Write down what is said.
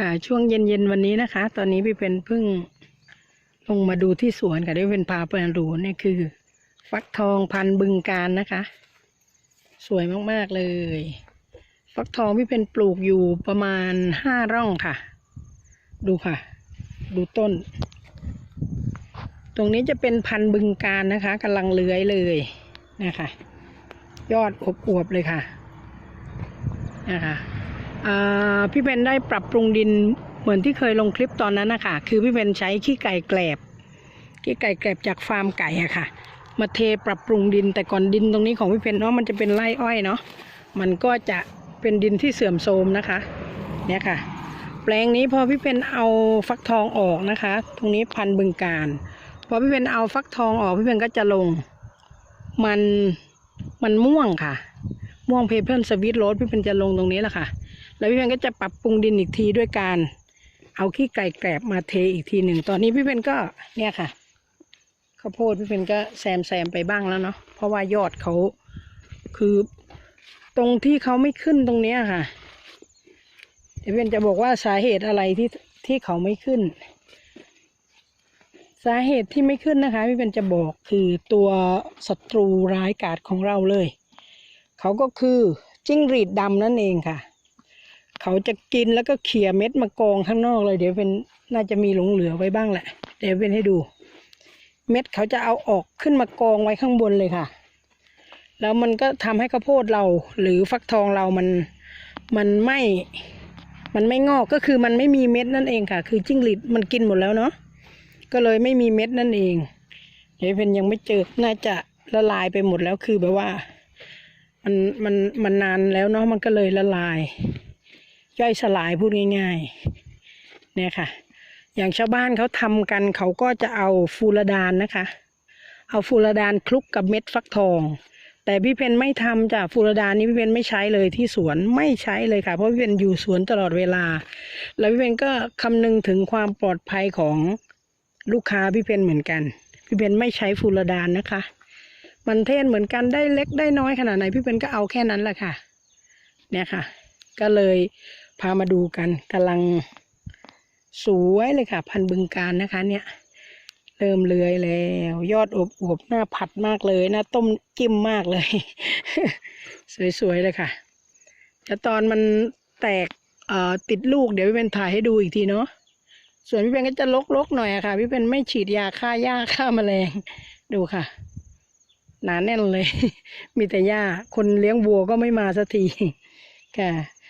ค่ะช่วงเย็นๆวันนี้นะคะ ตอนนี้พี่เป็นเพิ่งลงมาดูที่สวนค่ะที่เป็นพาเปินดูนี่คือ ฟักทองพันบึงการนะคะ สวยมากๆเลย ฟักทองพี่เป็นปลูกอยู่ประมาณห้าร่องค่ะ ดูค่ะ ดูต้น ตรงนี้จะเป็นพันบึงการนะคะกำลังเลื้อยเลยนะคะ ยอดอวบๆเลยค่ะนะคะ พี่เป็นได้ปรับปรุงดินเหมือนที่เคยลงคลิปตอนนั้นนะคะคือพี่เป็นใช้ขี้ไก่แกลบขี้ไก่แกลบจากฟาร์มไก่อะค่ะ มาเทปรับปรุงดินแต่ก่อนดินตรงนี้ของพี่เป็นเนาะมันจะเป็นไร่อ้อยเนาะมันก็จะเป็นดินที่เสื่อมโทรมนะคะ เนี่ยค่ะ แปลงนี้พอพี่เป็นเอาฟักทองออกนะคะ ตรงนี้พันบึงการ พอพี่เป็นเอาฟักทองออกพี่เป็นก็จะลง มันมันม่วงค่ะ ม่วงเพเพิลสวิตโรสพี่เป็นจะลงตรงนี้แหละค่ะ แล้วพี่เป็นก็จะปรับปรุงดินอีกทีด้วยการ เอาขี้ไก่แกลบมาเทอีกทีหนึ่งตอนนี้พี่เป็นก็เนี่ยค่ะข้าวโพดพี่เป็นก็แซมแซมไปบ้างแล้วเนาะเพราะว่ายอดเขาคือตรงที่เขาไม่ขึ้นตรงเนี้ยค่ะ เดี๋ยวพี่เป็นจะบอกว่าสาเหตุอะไรที่ที่เขาไม่ขึ้น สาเหตุที่ไม่ขึ้นนะคะพี่เป็นจะบอกคือตัวศัตรูร้ายกาจของเราเลย เขาก็คือจิ้งหรีดดำนั่นเองค่ะ เขาจะกินแล้วก็เขี่ยเม็ดมากองข้างนอกเลย เดี๋ยวเป็นน่าจะมีหลงเหลือไว้บ้างแหละ เดี๋ยวเป็นให้ดู เม็ดเขาจะเอาออกขึ้นมากองไว้ข้างบนเลยค่ะ แล้วมันก็ทำให้ข้าวโพดเราหรือฟักทองเรามันมันไม่ มันไม่งอกก็คือมันไม่มีเม็ดนั่นเองค่ะ คือจิ้งหรีดมันกินหมดแล้วเนาะก็เลยไม่มีเม็ดนั่นเอง เดี๋ยวเพนยังไม่เจอน่าจะละลายไปหมดแล้วคือแบบว่า มันมันมันนานแล้วเนาะมันก็เลยละลาย ย่อยสลายพูดง่ายๆเนี่ยค่ะ อย่างชาวบ้านเขาทำกันเขาก็จะเอาฟูรดานนะคะ เอาฟูรดานคลุกกับเม็ดฟักทอง แต่พี่เพนไม่ทำจ้ะฟูรดานนี้พี่เพนไม่ใช้เลยที่สวนไม่ใช้เลยค่ะ เพราะพี่เพนอยู่สวนตลอดเวลา แล้วพี่เพนก็คำนึงถึงความปลอดภัยของลูกค้าพี่เพนเหมือนกัน พี่เพนไม่ใช้ฟูรดานนะคะ มันเทศเหมือนกันได้เล็กได้น้อยขนาดไหนพี่เพนก็เอาแค่นั้นแหละค่ะ เนี่ยค่ะ ก็เลย พามาดูกันกำลังสวยเลยค่ะ พันบึงการนะคะ เนี่ย เริ่มเลื้อยแล้ว ยอดอบอวบหน้าผัดมากเลยหน้าต้มจิ้มมากเลย สวยๆเลยค่ะแล้วตอนมันแตกเอ่อติดลูกเดี๋ยวพี่เป็นถ่ายให้ดูอีกทีเนาะส่วนพี่เป็นก็จะลกๆหน่อยค่ะ พี่เป็นไม่ฉีดยาฆ่าหญ้าฆ่าแมลงดูค่ะหนาแน่นเลย มีแต่หญ้าคนเลี้ยงวัวก็ไม่มาสักทีค่ะ